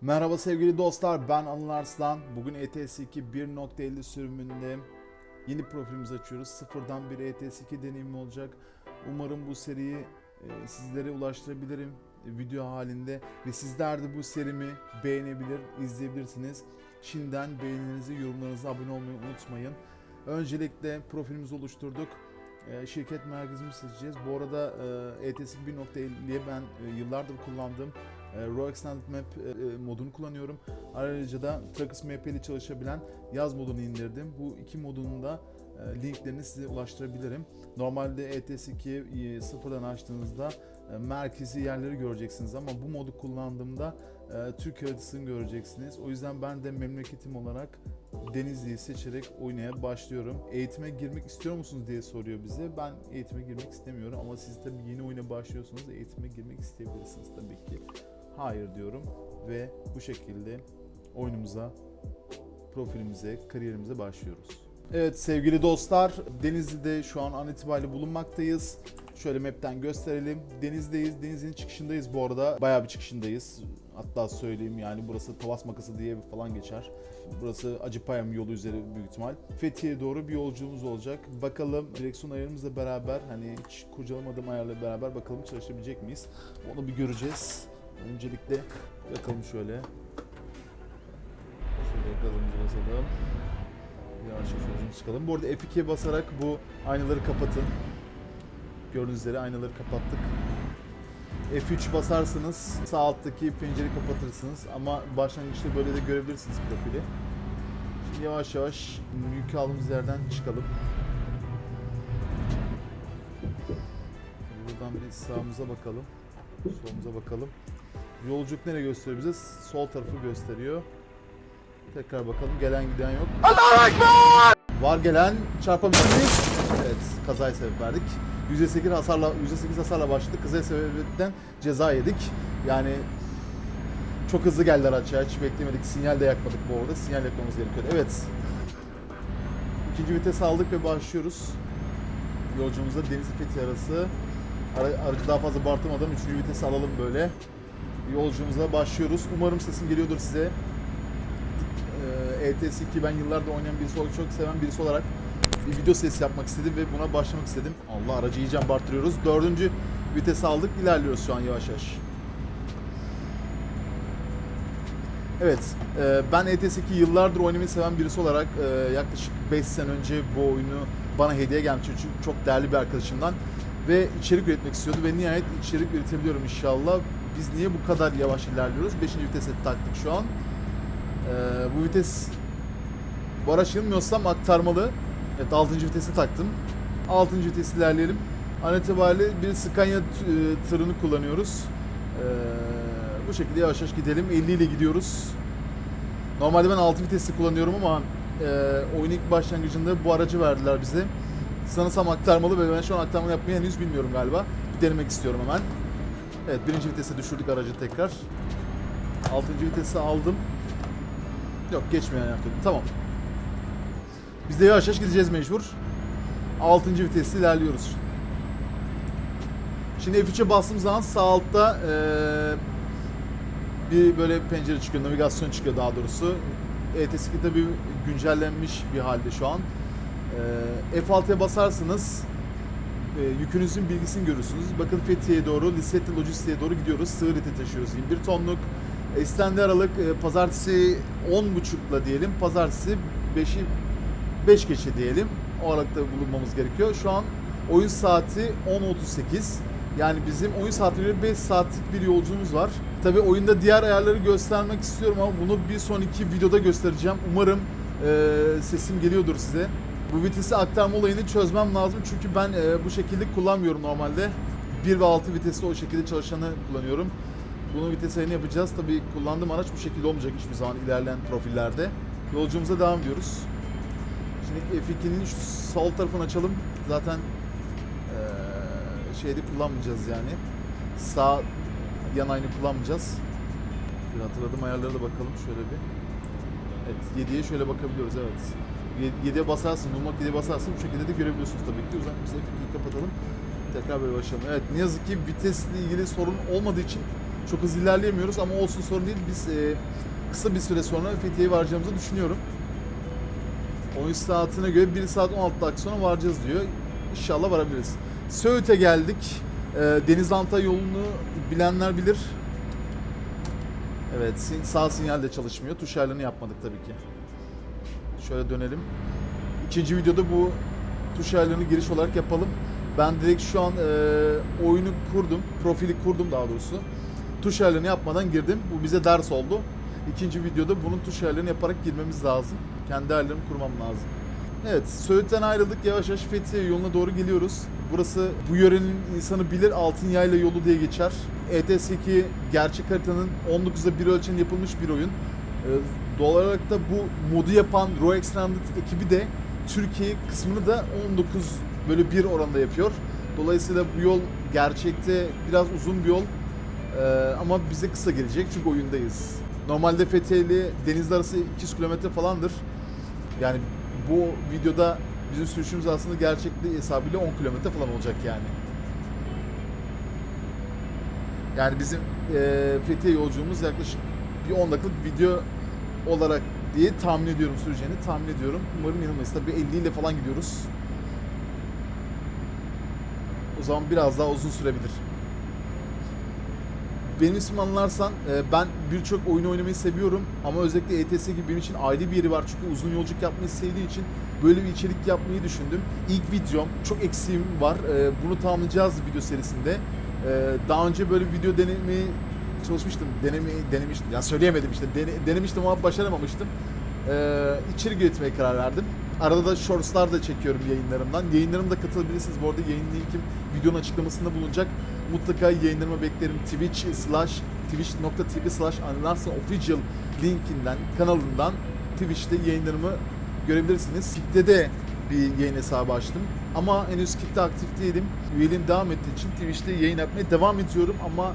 Merhaba sevgili dostlar ben Anıl Arslan. Bugün E ETS2 1.50 sürümünde yeni profilimizi açıyoruz. Sıfırdan bir ETS2 deneyimi olacak. Umarım bu seriyi e, sizlere ulaştırabilirim e, video halinde ve sizler de bu serimi beğenebilir, izleyebilirsiniz. Şimdiden beğenilerinizi, yorumlarınızı, abone olmayı unutmayın. Öncelikle profilimizi oluşturduk. E, Şirket merkezimizi seçeceğiz. Bu arada ETS 1.50'ye ben yıllardır kullandığım Raw Extended Map e, e, modunu kullanıyorum. Ayrıca da Trackers Map ile çalışabilen yaz modunu indirdim. Bu iki modunun da e, linklerini size ulaştırabilirim. Normalde E ETS2 'yi sıfırdan açtığınızda e, merkezi yerleri göreceksiniz ama bu modu kullandığımda e, Türk haritasını göreceksiniz. O yüzden ben de memleketim olarak Denizli'yi seçerek oynaya başlıyorum. Eğitime girmek istiyor musunuz diye soruyor bize. Ben eğitime girmek istemiyorum ama siz tabii yeni oyuna başlıyorsunuz eğitime girmek isteyebilirsiniz tabii ki. Hayır diyorum ve bu şekilde oyunumuza, profilimize, kariyerimize başlıyoruz. Evet sevgili dostlar, Denizli'de şu an an itibariyle bulunmaktayız. Şöyle map'ten gösterelim. Deniz'deyiz. Deniz'in çıkışındayız bu arada. Bayağı bir çıkışındayız. Hatta söyleyeyim yani burası Tavas Makası diye falan geçer. Burası Acıpayam yolu üzeri büyük ihtimal. Fethiye'ye doğru bir yolculuğumuz olacak. Bakalım direksiyon ayarımızla beraber hani hiç kurcalamadığım ayarla beraber bakalım çalışabilecek miyiz? Onu bir göreceğiz. Öncelikle yakalım şöyle. Şöyle gazımızı basalım. Yavaş yavaş yolculuğumuza çıkalım. Bu arada F2'ye basarak bu aynaları kapatın. Gördüğünüz üzere aynaları kapattık. F3 basarsınız sağ alttaki pencereyi kapatırsınız ama başlangıçta böyle de görebilirsiniz profili. Şimdi yavaş yavaş yük aldığımız yerden çıkalım. Buradan bir sağımıza bakalım. Solumuza bakalım. Yolculuk nereye gösteriyor bize? Sol tarafı gösteriyor. Tekrar bakalım. Gelen giden yok. Var gelen miyiz? Evet, kazaya sebep verdik. %8 hasarla %8 hasarla başladık. Kazaya sebebiyetinden ceza yedik. Yani çok hızlı geldiler açığa. Hiç beklemedik. Sinyal de yakmadık bu arada. Sinyal yakmamız gerekiyordu. Evet. İkinci vites aldık ve başlıyoruz. Yolculuğumuza Denizli Fethi arası. Ara- aracı daha fazla bağırtmadan üçüncü vitesi alalım böyle. Yolculuğumuza başlıyoruz. Umarım sesim geliyordur size. Ee, ETS2 ben yıllardır oynayan birisi olarak çok seven birisi olarak bir video sesi yapmak istedim ve buna başlamak istedim. Allah aracı iyice barttırıyoruz. Dördüncü vitesi aldık. ilerliyoruz şu an yavaş yavaş. Evet, e, ben ETS2 yıllardır oynamayı seven birisi olarak e, yaklaşık 5 sene önce bu oyunu bana hediye gelmişti çünkü çok değerli bir arkadaşımdan ve içerik üretmek istiyordu ve nihayet içerik üretebiliyorum inşallah. Biz niye bu kadar yavaş ilerliyoruz? 5. vitese taktık şu an. E, bu vites bu araç yanılmıyorsam aktarmalı. Evet 6. vitesi taktım. 6. vites ilerleyelim. An itibariyle bir Scania e, tırını kullanıyoruz. Ee, bu şekilde yavaş yavaş gidelim. 50 ile gidiyoruz. Normalde ben 6 vitesli kullanıyorum ama e, oyun ilk başlangıcında bu aracı verdiler bize. Sanırsam aktarmalı ve ben şu an aktarmalı yapmayı henüz bilmiyorum galiba. Bir denemek istiyorum hemen. Evet birinci vitese düşürdük aracı tekrar. 6. vitesi aldım. Yok geçmeyen yaptım. Tamam. Biz de yavaş yavaş gideceğiz mecbur. 6. vitesle ilerliyoruz. Şimdi F3'e bastığım zaman sağ altta eee, bir böyle pencere çıkıyor, navigasyon çıkıyor daha doğrusu. ETS2 tabi güncellenmiş bir halde şu an. Eee, F6'ya basarsınız e, yükünüzün bilgisini görürsünüz. Bakın Fethiye'ye doğru, Lisette Lojistik'e doğru gidiyoruz. Sığır eti taşıyoruz. 21 tonluk. İstendi Aralık e, pazartesi 10.30'la diyelim. Pazartesi 5'i 5 geçe diyelim. O aralıkta bulunmamız gerekiyor. Şu an oyun saati 10.38. Yani bizim oyun saatine göre 5 saatlik bir yolculuğumuz var. Tabi oyunda diğer ayarları göstermek istiyorum ama bunu bir sonraki videoda göstereceğim. Umarım e, sesim geliyordur size. Bu vitesi aktarma olayını çözmem lazım çünkü ben e, bu şekilde kullanmıyorum normalde. 1 ve 6 vitesli o şekilde çalışanı kullanıyorum. Bunun vites ayarını yapacağız. Tabi kullandığım araç bu şekilde olmayacak hiçbir zaman ilerleyen profillerde. Yolculuğumuza devam ediyoruz. Şimdi F2'nin şu sol tarafını açalım. Zaten eee şeyde kullanmayacağız yani. Sağ yan aynı kullanmayacağız. Bir hatırladım ayarlara da bakalım şöyle bir. Evet 7'ye şöyle bakabiliyoruz evet. 7'ye basarsın, bulmak 7'ye basarsın bu şekilde de görebiliyorsunuz tabii ki. Biz F2'yi kapatalım. Tekrar böyle başlayalım. Evet ne yazık ki vitesle ilgili sorun olmadığı için Çok hızlı ilerleyemiyoruz ama olsun sorun değil. Biz e, kısa bir süre sonra Fethiye'ye varacağımızı düşünüyorum. Oyun saatine göre 1 saat 16 dakika sonra varacağız diyor. İnşallah varabiliriz. Söğüt'e geldik. E, Denizantay yolunu bilenler bilir. Evet sağ sinyal de çalışmıyor. Tuş ayarlarını yapmadık tabii ki. Şöyle dönelim. İkinci videoda bu tuş ayarlarını giriş olarak yapalım. Ben direkt şu an e, oyunu kurdum. Profili kurdum daha doğrusu. Tuş ayarlarını yapmadan girdim. Bu bize ders oldu. İkinci videoda bunun tuş ayarlarını yaparak girmemiz lazım. Kendi ayarlarımı kurmam lazım. Evet, Söğüt'ten ayrıldık. Yavaş yavaş Fethiye yoluna doğru geliyoruz. Burası bu yörenin insanı bilir Altın Yayla yolu diye geçer. ETS2 gerçek haritanın 19'da bir ölçeğinde yapılmış bir oyun. Doğal olarak da bu modu yapan Raw Extended ekibi de Türkiye kısmını da 19 bölü 1 oranında yapıyor. Dolayısıyla bu yol gerçekte biraz uzun bir yol. Ee, ama bize kısa gelecek çünkü oyundayız. Normalde Fethiye ile Denizli arası 200 kilometre falandır. Yani bu videoda bizim sürüşümüz aslında gerçekliği hesabıyla 10 kilometre falan olacak yani. Yani bizim e, Fethiye yolculuğumuz yaklaşık bir 10 dakikalık video olarak diye tahmin ediyorum süreceğini tahmin ediyorum. Umarım yanılmayız. Tabii 50 ile falan gidiyoruz. O zaman biraz daha uzun sürebilir. Benim ismimi anlarsan e, ben birçok oyun oynamayı seviyorum ama özellikle ETS gibi benim için ayrı bir yeri var çünkü uzun yolculuk yapmayı sevdiğim için böyle bir içerik yapmayı düşündüm. İlk videom çok eksiğim var. E, Bunu tamamlayacağız video serisinde. E, Daha önce böyle video denemeyi çalışmıştım. Denemeyi denemiştim. Ya söyleyemedim işte. Dene- denemiştim ama başaramamıştım. E, içerik üretmeye karar verdim. Arada da shortslar da çekiyorum yayınlarımdan. Yayınlarıma da katılabilirsiniz. Bu arada yayın linkim videonun açıklamasında bulunacak. Mutlaka yayınlarıma beklerim. Twitch slash twitch.tv slash official linkinden, kanalından Twitch'te yayınlarımı görebilirsiniz. Kick'te de bir yayın hesabı açtım. Ama henüz Kick'te aktif değilim. Üyeliğim devam ettiği için Twitch'te yayın yapmaya devam ediyorum ama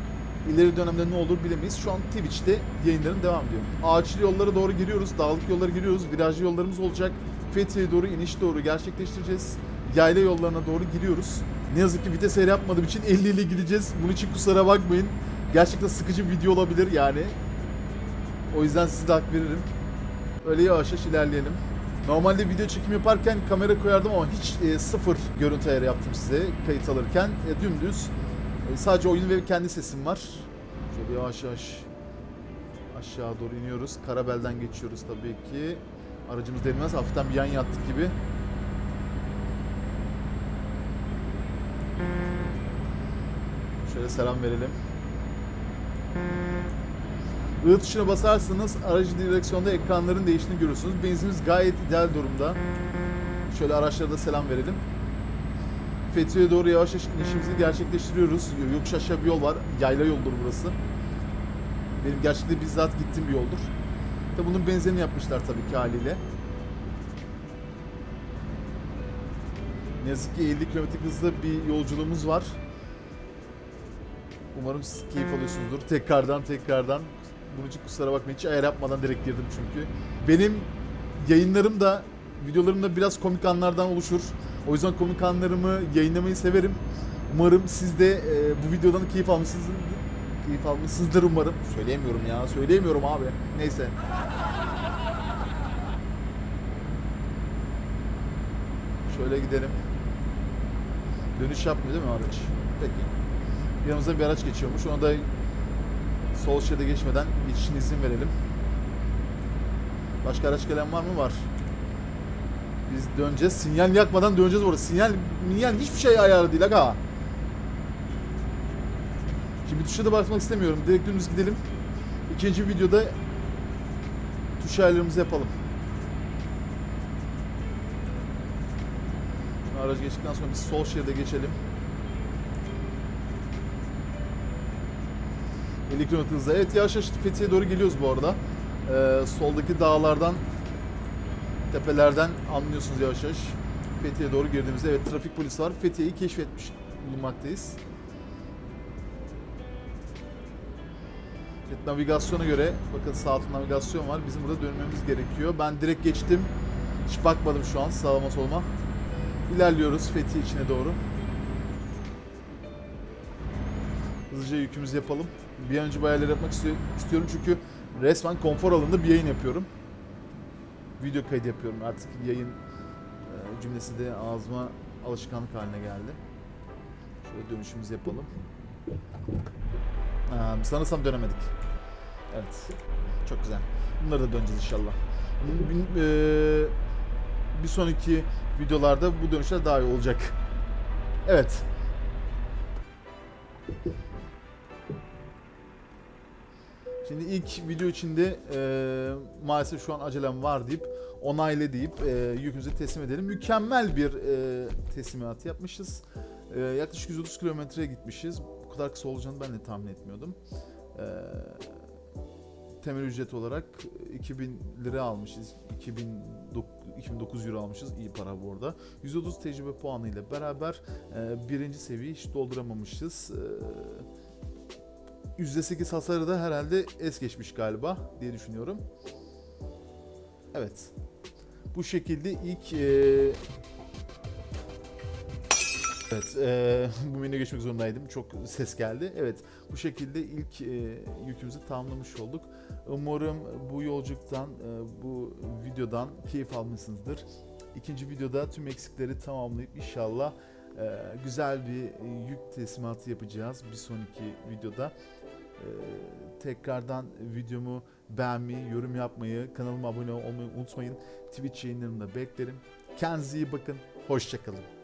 ileri dönemde ne olur bilemeyiz. Şu an Twitch'te yayınlarım devam ediyor. Ağaçlı yollara doğru giriyoruz, dağlık yollara giriyoruz, virajlı yollarımız olacak. Fethiye'ye doğru iniş doğru gerçekleştireceğiz. Yayla yollarına doğru giriyoruz. Ne yazık ki vites ayarı yapmadığım için 50 ile gideceğiz. Bunun için kusura bakmayın. Gerçekten sıkıcı bir video olabilir yani. O yüzden size de hak veririm. Öyle yavaş yavaş ilerleyelim. Normalde video çekim yaparken kamera koyardım ama hiç e, sıfır görüntü ayarı yaptım size kayıt alırken. E, dümdüz. E, sadece oyun ve kendi sesim var. Şöyle yavaş yavaş aşağı doğru iniyoruz. Karabel'den geçiyoruz tabii ki. Aracımız denmez. Hafiften bir yan yattık gibi. Şöyle selam verelim. I tuşuna basarsanız aracı direksiyonda ekranların değiştiğini görürsünüz. Benzinimiz gayet ideal durumda. Şöyle araçlara da selam verelim. Fethiye'ye doğru yavaş yavaş inişimizi gerçekleştiriyoruz. Yokuş aşağı bir yol var. Yayla yoldur burası. Benim gerçekten bizzat gittiğim bir yoldur. Tabi bunun benzerini yapmışlar tabii ki haliyle. Ne yazık ki 50 km hızla bir yolculuğumuz var. Umarım siz keyif alıyorsunuzdur. Tekrardan tekrardan. Bunun için kusura bakmayın. Hiç ayar yapmadan direkt girdim çünkü. Benim yayınlarım da videolarım da biraz komik anlardan oluşur. O yüzden komik anlarımı yayınlamayı severim. Umarım siz de e, bu videodan keyif almışsınızdır. Keyif almışsınızdır umarım. Söyleyemiyorum ya. Söyleyemiyorum abi. Neyse. Şöyle gidelim. Dönüş yapmıyor değil mi araç? Peki. Yanımızda bir araç geçiyormuş. Ona da sol şeride geçmeden geçişine izin verelim. Başka araç gelen var mı? Var. Biz döneceğiz. Sinyal yakmadan döneceğiz orada. Sinyal, minyal hiçbir şey ayarı değil aga. Şimdi tuşa da basmak istemiyorum. Direkt dümdüz gidelim. İkinci videoda tuş ayarlarımızı yapalım. Şimdi aracı geçtikten sonra biz sol şeride geçelim. 50 km hızla. Evet yavaş yavaş Fethiye'ye doğru geliyoruz bu arada. Ee, soldaki dağlardan, tepelerden anlıyorsunuz yavaş yavaş. Fethiye'ye doğru girdiğimizde evet trafik polisi var. Fethiye'yi keşfetmiş bulunmaktayız. Evet, navigasyona göre, bakın sağ altında navigasyon var. Bizim burada dönmemiz gerekiyor. Ben direkt geçtim. Hiç bakmadım şu an sağıma soluma. İlerliyoruz Fethiye içine doğru. hızlıca yükümüzü yapalım. Bir an önce bu ayarları yapmak istiyor- istiyorum çünkü resmen konfor alanında bir yayın yapıyorum. Video kaydı yapıyorum artık yayın e, cümlesi de ağzıma alışkanlık haline geldi. Şöyle dönüşümüzü yapalım. Aa, sanırsam dönemedik. Evet. Çok güzel. Bunları da döneceğiz inşallah. E, bir sonraki videolarda bu dönüşler daha iyi olacak. Evet. Şimdi ilk video içinde e, maalesef şu an acelem var deyip onayla deyip e, yükümüzü teslim edelim. Mükemmel bir e, teslimat yapmışız. E, yaklaşık 130 kilometreye gitmişiz. Bu kadar kısa olacağını ben de tahmin etmiyordum. E, temel ücret olarak 2000 lira almışız. 2009 2009 euro almışız. İyi para bu arada. 130 tecrübe puanı ile beraber e, birinci seviyeyi hiç dolduramamışız. E, %8 hasarı da herhalde es geçmiş galiba diye düşünüyorum. Evet. Bu şekilde ilk e, Evet, e, bu menüye geçmek zorundaydım. Çok ses geldi. Evet, bu şekilde ilk e, yükümüzü tamamlamış olduk. Umarım bu yolculuktan, e, bu videodan keyif almışsınızdır. İkinci videoda tüm eksikleri tamamlayıp inşallah e, güzel bir e, yük teslimatı yapacağız bir sonraki videoda. E, tekrardan videomu beğenmeyi, yorum yapmayı, kanalıma abone olmayı unutmayın. Twitch yayınlarımda beklerim. Kendinize iyi bakın. Hoşçakalın.